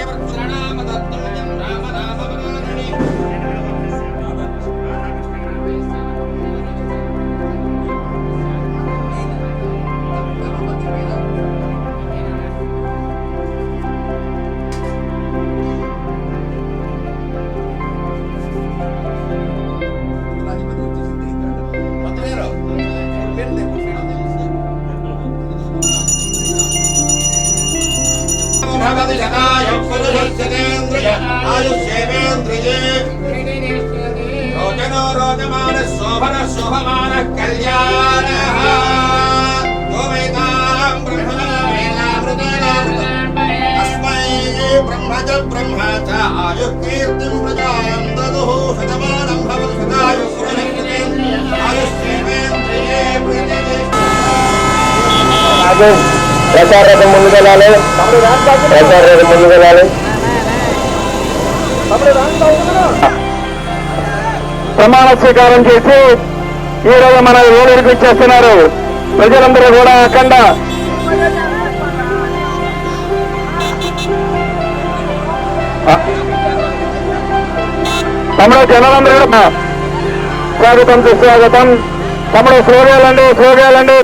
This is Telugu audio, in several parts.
एव शरणामदत्ताय శోభన శోభమాన కళ్యాణ. బ్రహ్మజ బ్రహ్మ చ ఆయు కీర్తిం ప్రజాయం ముందుకు వెళ్ళాలి ప్రచార ముందుకు వెళ్ళాలి ప్రమాణ స్వీకారం చేసి ఈ రోజు మన ఓడికి వచ్చేస్తున్నారు. ప్రజలందరూ కూడా అఖండ. తమ్ముడు జనాలందరూ కూడా స్వాగతం సుస్వాగతం. తమ్ముడు స్లోగేయాలండి స్లోగేయాలండి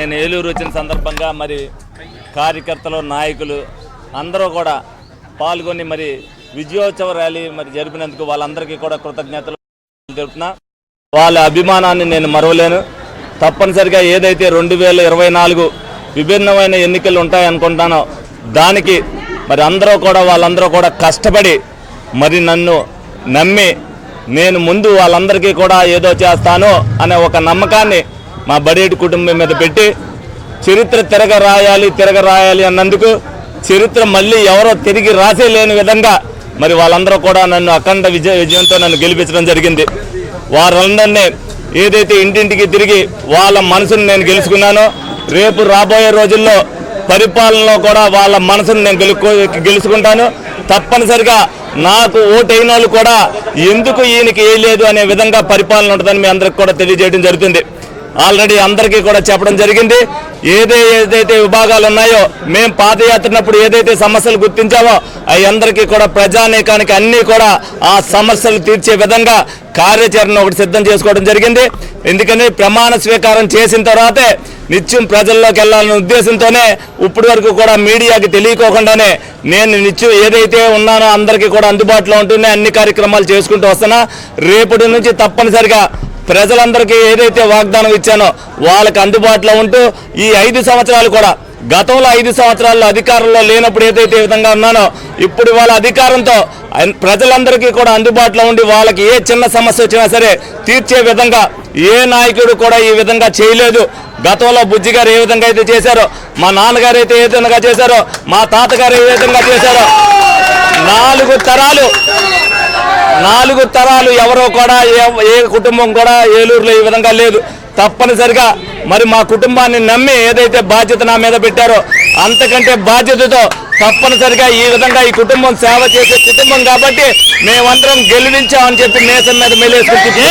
నేను ఏలూరు వచ్చిన సందర్భంగా మరి కార్యకర్తలు నాయకులు అందరూ కూడా పాల్గొని మరి విజయోత్సవ ర్యాలీ మరి జరిపినందుకు వాళ్ళందరికీ కూడా కృతజ్ఞతలు జరుపుతున్నా వాళ్ళ అభిమానాన్ని నేను మరవలేను. తప్పనిసరిగా ఏదైతే రెండు వేల ఇరవై నాలుగు విభిన్నమైన ఎన్నికలు ఉంటాయనుకుంటానో దానికి మరి అందరూ కూడా వాళ్ళందరూ కూడా కష్టపడి మరి నన్ను నమ్మి నేను ముందు వాళ్ళందరికీ కూడా ఏదో చేస్తాను అనే ఒక నమ్మకాన్ని మా బడేటి కుటుంబం మీద పెట్టి చరిత్ర తిరగ రాయాలి తిరగ రాయాలి అన్నందుకు చరిత్ర మళ్ళీ ఎవరో తిరిగి రాసేలేని విధంగా మరి వాళ్ళందరూ కూడా నన్ను అఖండ విజయ విజయంతో నన్ను గెలిపించడం జరిగింది. వారందరినీ ఏదైతే ఇంటింటికి తిరిగి వాళ్ళ మనసును నేను గెలుచుకున్నానో రేపు రాబోయే రోజుల్లో పరిపాలనలో కూడా వాళ్ళ మనసును నేను గెలుకో గెలుచుకుంటాను. తప్పనిసరిగా నాకు ఓటైన వాళ్ళు కూడా ఎందుకు ఈయనకి వేయలేదు అనే విధంగా పరిపాలన ఉంటుందని మీ అందరికి కూడా తెలియజేయడం జరుగుతుంది. ఆల్రెడీ అందరికీ కూడా చెప్పడం జరిగింది. ఏదే ఏదైతే విభాగాలు ఉన్నాయో మేము పాదయాత్రనప్పుడు ఏదైతే సమస్యలు గుర్తించామో అవి అందరికీ కూడా ప్రజానీకానికి అన్నీ కూడా ఆ సమస్యలు తీర్చే విధంగా కార్యాచరణ ఒకటి సిద్ధం చేసుకోవడం జరిగింది. ఎందుకని ప్రమాణ స్వీకారం చేసిన తర్వాతే నిత్యం ప్రజల్లోకి వెళ్ళాలనే ఉద్దేశంతోనే ఇప్పటి వరకు కూడా మీడియాకి తెలియకోకుండానే నేను నిత్యం ఏదైతే ఉన్నానో అందరికీ కూడా అందుబాటులో ఉంటూనే అన్ని కార్యక్రమాలు చేసుకుంటూ వస్తున్నా. రేపటి నుంచి తప్పనిసరిగా ప్రజలందరికీ ఏదైతే వాగ్దానం ఇచ్చానో వాళ్ళకి అందుబాటులో ఉంటూ ఈ ఐదు సంవత్సరాలు కూడా గతంలో ఐదు సంవత్సరాల్లో అధికారంలో లేనప్పుడు ఏదైతే విధంగా ఉన్నానో ఇప్పుడు వాళ్ళ అధికారంతో ప్రజలందరికీ కూడా అందుబాటులో ఉండి వాళ్ళకి ఏ చిన్న సమస్య వచ్చినా సరే తీర్చే విధంగా ఏ నాయకుడు కూడా ఈ విధంగా చేయలేదు. గతంలో బుజ్జి గారు ఏ విధంగా అయితే చేశారో మా నాన్నగారు అయితే ఏ విధంగా చేశారో మా తాతగారు ఏ విధంగా చేశారో నాలుగు తరాలు నాలుగు తరాలు ఎవరో కూడా ఏ ఏ కుటుంబం కూడా ఏలూరులో ఈ విధంగా లేదు. తప్పనిసరిగా మరి మా కుటుంబాన్ని నమ్మి ఏదైతే బాధ్యత నా మీద పెట్టారో అంతకంటే బాధ్యతతో తప్పనిసరిగా ఈ విధంగా ఈ కుటుంబం సేవ చేసే కుటుంబం కాబట్టి మేమందరం గెలిపించామని చెప్పి మేసం మీద మేలేసుకుంటుంది